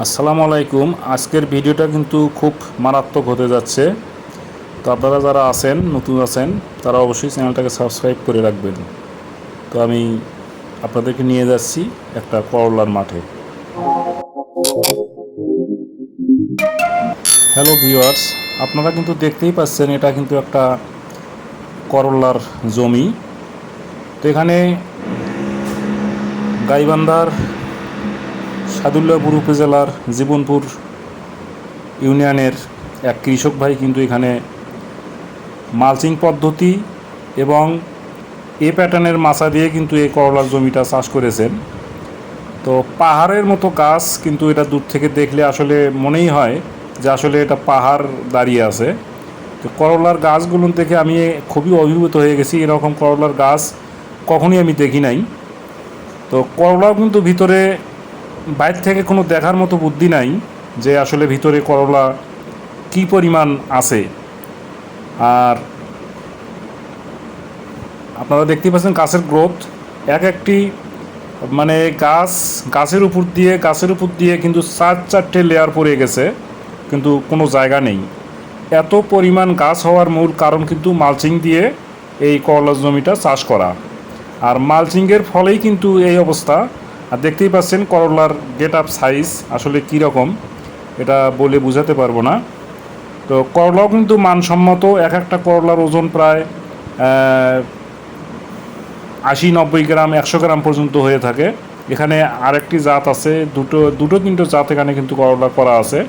আসসালামু আলাইকুম। আজকের ভিডিওটা কিন্তু খুব মারাত্মক হতে যাচ্ছে। তো আপনারা যারা আছেন, নতুন আছেন, তারা অবশ্যই চ্যানেলটাকে সাবস্ক্রাইব করে রাখবেন। তো আমি আপনাদেরকে নিয়ে যাচ্ছি একটা করলার মাঠে। হ্যালো ভিউয়ার্স, আপনারা কিন্তু দেখতেই পাচ্ছেন এটা কিন্তু একটা করলার জমি। তো এখানে গাইবান্ধার সাদুল্লাপুর উপজেলার জীবনপুর ইউনিয়নের এক কৃষক ভাই কিন্তু এখানে মালচিং পদ্ধতি এবং এ প্যাটার্নের মাছা দিয়ে কিন্তু এই করলার জমিটা চাষ করেছেন। তো পাহাড়ের মতো গাছ কিন্তু এটা দূর থেকে দেখলে আসলে মনেই হয় যে আসলে এটা পাহাড় দাঁড়িয়ে আছে। তো করলার গাছগুলো থেকে আমি খুবই অভিভূত হয়ে গেছি, এরকম করলার গাছ কখনই আমি দেখি নাই। তো করলা কিন্তু ভিতরে বাইরে থেকে কোনো দেখার মতো বুদ্ধি নাই যে আসলে ভিতরে করলা কি পরিমাণ আছে। আর আপনারা দেখতেই পাচ্ছেন গাছের গ্রোথ। এক একটি মানে গাছ, গাছের উপর দিয়ে, গাছের উপর দিয়ে কিন্তু চার চারটে লেয়ার পড়ে গেছে, কিন্তু কোনো জায়গা নেই। এত পরিমাণ গাছ হওয়ার মূল কারণ কিন্তু মালচিং দিয়ে এই করলা জমিটা চাষ করা। আর মালচিংয়ের ফলেই কিন্তু এই অবস্থা। আর দেখতেই পাচ্ছেন করলার গেট আপ সাইজ আসলে কী রকম, এটা বলে বোঝাতে পারব না। তো করলাও কিন্তু মানসম্মত, এক একটা করলার ওজন প্রায় আশি নব্বই গ্রাম, একশো গ্রাম পর্যন্ত হয়ে থাকে। এখানে আরেকটি জাত আছে, দুটো দুটো তিনটো জাত এখানে কিন্তু করলা করা আছে।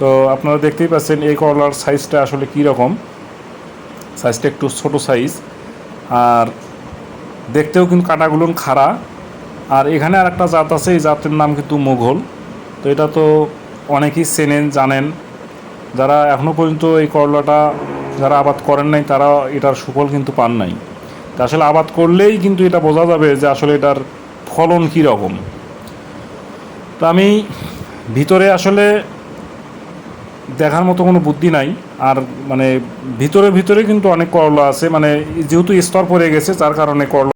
তো আপনারা দেখতেই পাচ্ছেন এই করলার সাইজটা আসলে কী রকম। সাইজটা একটু ছোট সাইজ। আর দেখতেও কিন্তু কাটাগুলো খাড়া। আর এখানে আর একটা জাত আছে, এই জাতের নাম কিন্তু মুঘল। তো এটা তো অনেকেই চেনেন, জানেন। যারা এখনও পর্যন্ত এই করলাটা যারা আবাদ করেন নাই, তারা এটার সুফল কিন্তু পান নাই। তা আসলে আবাদ করলেই কিন্তু এটা বোঝা যাবে যে আসলে এটার ফলন কী রকম তা আমি ভিতরে আসলে দেখার মতো কোনো বুদ্ধি নাই। আর মানে ভিতরে ভিতরে কিন্তু অনেক করলা আছে মানে যেহেতু স্তর পড়ে গেছে, যার কারণে করলা